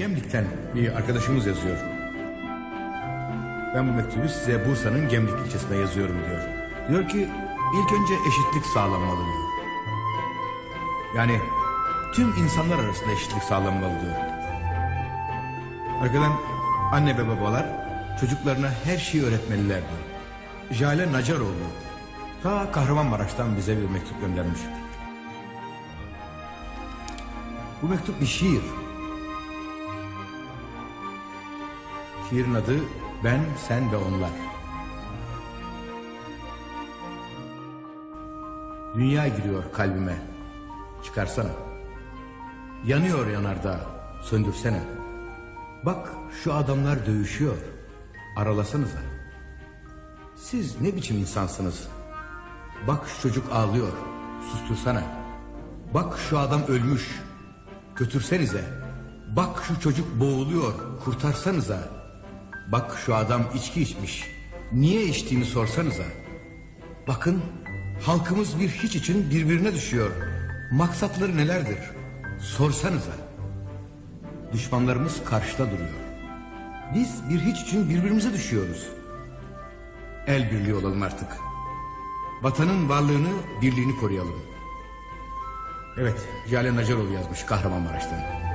Gemlik'ten bir arkadaşımız yazıyor. Ben bu mektubu size Bursa'nın Gemlik ilçesine yazıyorum diyor. Diyor ki ilk önce eşitlik sağlanmalı diyor. Yani tüm insanlar arasında eşitlik sağlanmalı diyor. Arkadan anne ve babalar çocuklarına her şeyi öğretmeliler diyor. Jale Nacaroğlu ta Kahramanmaraş'tan bize bir mektup göndermiş. Bu mektup bir şiir. Şiirin adı Ben, Sen ve Onlar. Dünya giriyor kalbime. Çıkarsana. Yanıyor yanardağ. Söndürsene. Bak şu adamlar dövüşüyor. Aralasanıza. Siz ne biçim insansınız? Bak şu çocuk ağlıyor. Sustursana. Bak şu adam ölmüş. Götürsenize. Bak şu çocuk boğuluyor. Kurtarsanıza. Bak şu adam içki içmiş. Niye içtiğini sorsanıza. Bakın halkımız bir hiç için birbirine düşüyor. Maksatları nelerdir? Sorsanıza. Düşmanlarımız karşıda duruyor. Biz bir hiç için birbirimize düşüyoruz. El birliği olalım artık. Vatanın varlığını, birliğini koruyalım. Evet, Jale Nacaroğlu yazmış Kahramanmaraş'tan.